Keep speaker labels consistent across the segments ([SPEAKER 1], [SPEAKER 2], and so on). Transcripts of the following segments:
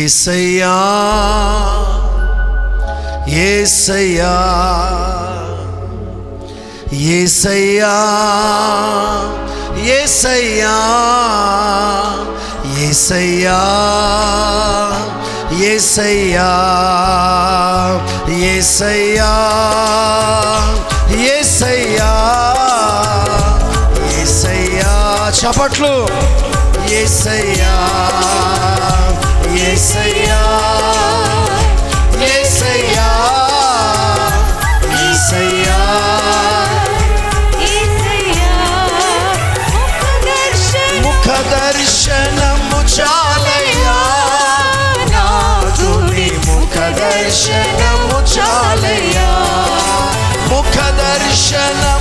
[SPEAKER 1] ఏసయ్యా ఏసయ్యా ఏసయ్యా ఏసయ్యా ఏసయ్యా ఏసయ్యా ఏసయ్యా ఏసయ్యా ఏసయ్యా. చపట్లు ఏసయ్యా. దర్శనము చాలయ్యా నాకు ముఖ దర్శనము చాలయ్యా. ముఖ దర్శనము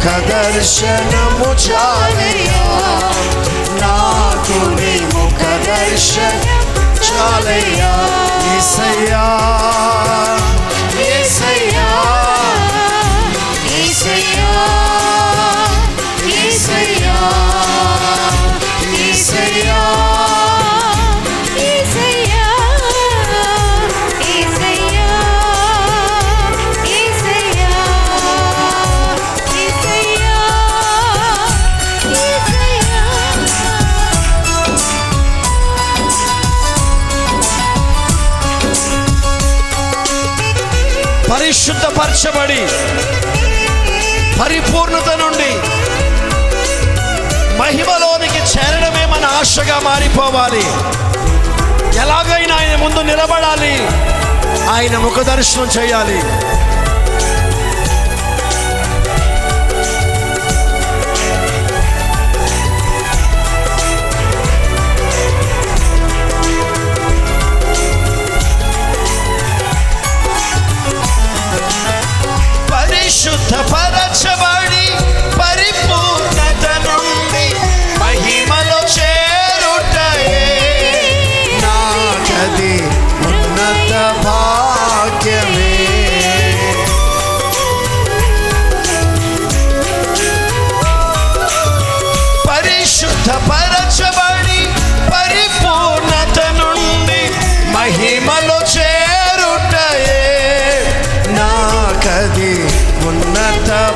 [SPEAKER 1] ముఖ దర్శనము చాలయ్యా. నాకు నీ ముఖ దర్శనం చాలయ్యా. ఏసయ్యా పరిశుద్ధపరచబడి పరిపూర్ణత నుండి మహిమలోనికి చేరడమే మన ఆశగా మారిపోవాలి. ఎలాగైనా ఆయన ముందు నిలబడాలి. ఆయన ముఖ దర్శనం చేయాలి.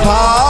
[SPEAKER 1] power.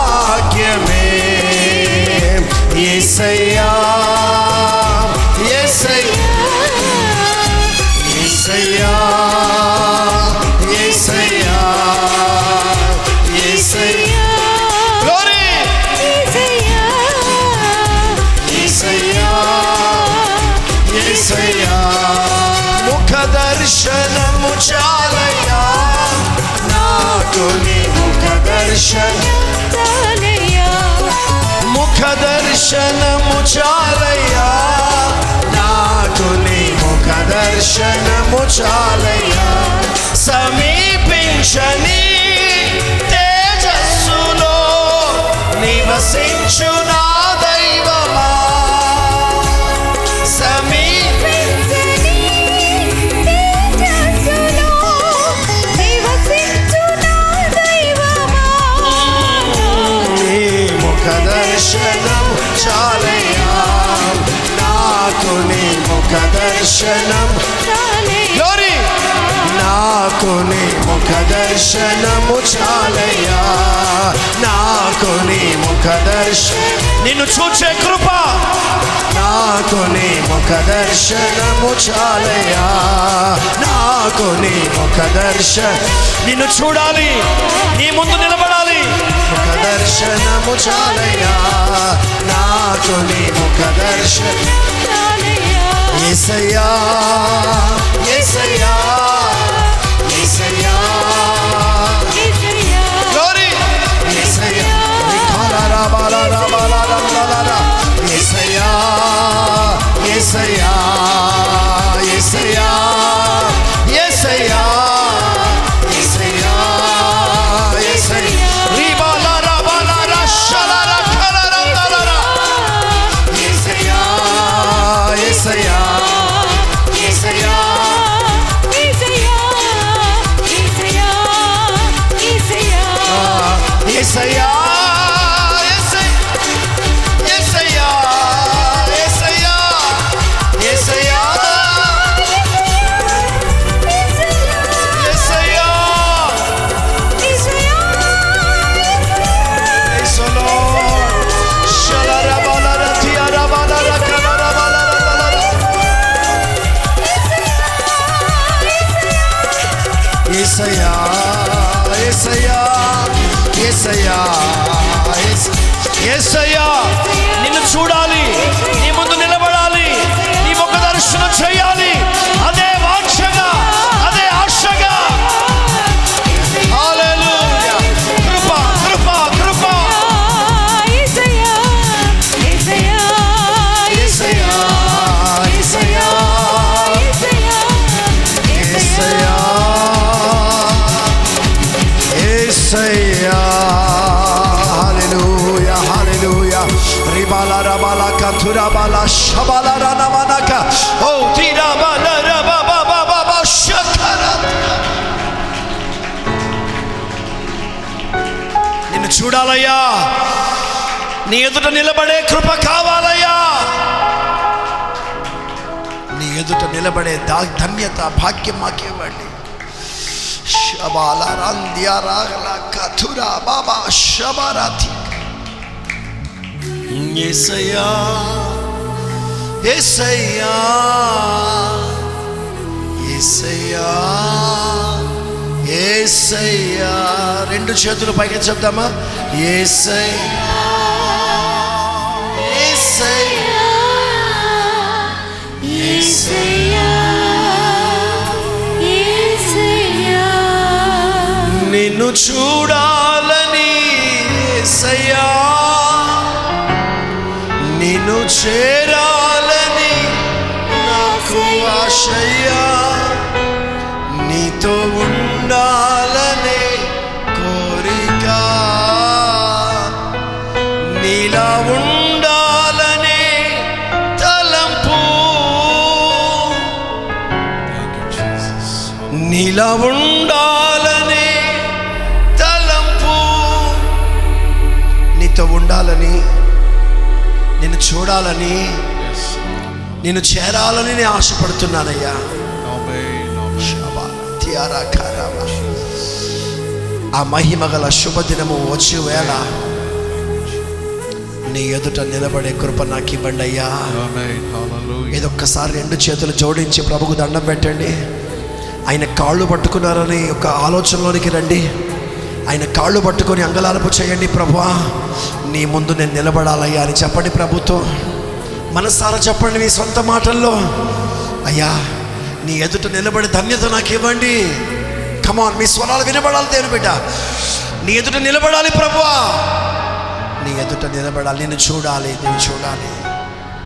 [SPEAKER 1] దర్శనము చాలయ్యా నాకు నీ ముఖ దర్శనము చాలయ్యా సమీపించని తేజస్సులో నివసించునా. దర్శనం. నాకు నీ ముఖ దర్శనము చాలయ్యా. నాకు నీ ముఖ దర్శనం నిన్ను చూచే కృప. నాకు నీ ముఖ దర్శనము చాలయ్యా. నాకు నీ ముఖ దర్శ నిన్ను చూడాలి. నీ ముందు నిలబడాలి. ముఖ దర్శనము చాలయ్యా. నాకు నీ ముఖ దర్శనం ఏసయ్యా ఏసయ్యా ఏసయ్యా. గ్లోరీ ఏసయ్యా రిఖాలా రాబాలా రాబాలా రాబాలా ఏసయ్యా ఏసయ్యా. ఏసయ్యా ఎస్ అయ్యా నిన్ను చూడాలి. రబాల కథురబాల షబాల రనమనక ఓ తిరబాల రబబబబబ షకర నిన్ను చూడాలయ్యా. నీ ఎదుట నిలబడే కృప కావాలయ్యా. నీ ఎదుట నిలబడే దా ధన్యత భాగ్యం మాకివ్వండి శబాల రంద్య రాగల కథురా బాబా శబరతి ఏసయ్యా ఏసయ్యా ఏసయ్యా ఏసయ్యా రెండు చేతులు పైకి చెప్దామా? ఏసయ్యా ఏసయ్యా
[SPEAKER 2] ఏసయ్యా
[SPEAKER 1] నిన్ను చూడాలని చేరాలని నాకు ఆశయ్యా. నీతో ఉండాలనే కోరిక. నీలా ఉండాలనే తలంపు. నీలా ఉండాలనే తలంపు. నీతో ఉండాలని నిన్ను చూడాలని నిన్ను చేరాలని నేను ఆశపడుతున్నానయ్యా. ఆ మహిమ గల శుభదినము వచ్చే వేళ నీ ఎదుట నిలబడే కృప నాకు ఇవ్వండి అయ్యా ఇదొక్కసారి రెండు చేతులు జోడించి ప్రభుకు దండం పెట్టండి. ఆయన కాళ్ళు పట్టుకున్నారని ఒక ఆలోచనలోనికి రండి. ఆయన కాళ్ళు పట్టుకొని అంగలాలపు చేయండి ప్రభువా. నీ ముందు నేను నిలబడాలయ్యా అని చెప్పండి ప్రభుత్వం. మనసారా చెప్పండి మీ సొంత మాటల్లో. అయ్యా నీ ఎదుట నిలబడే ధన్యత నాకు ఇవ్వండి. కమాన్ మీ స్వరాలు వినబడాలి దేని బిడ్డ. నీ ఎదుట నిలబడాలి ప్రభువా. నీ ఎదుట నిలబడాలి నేను చూడాలి నేను చూడాలి.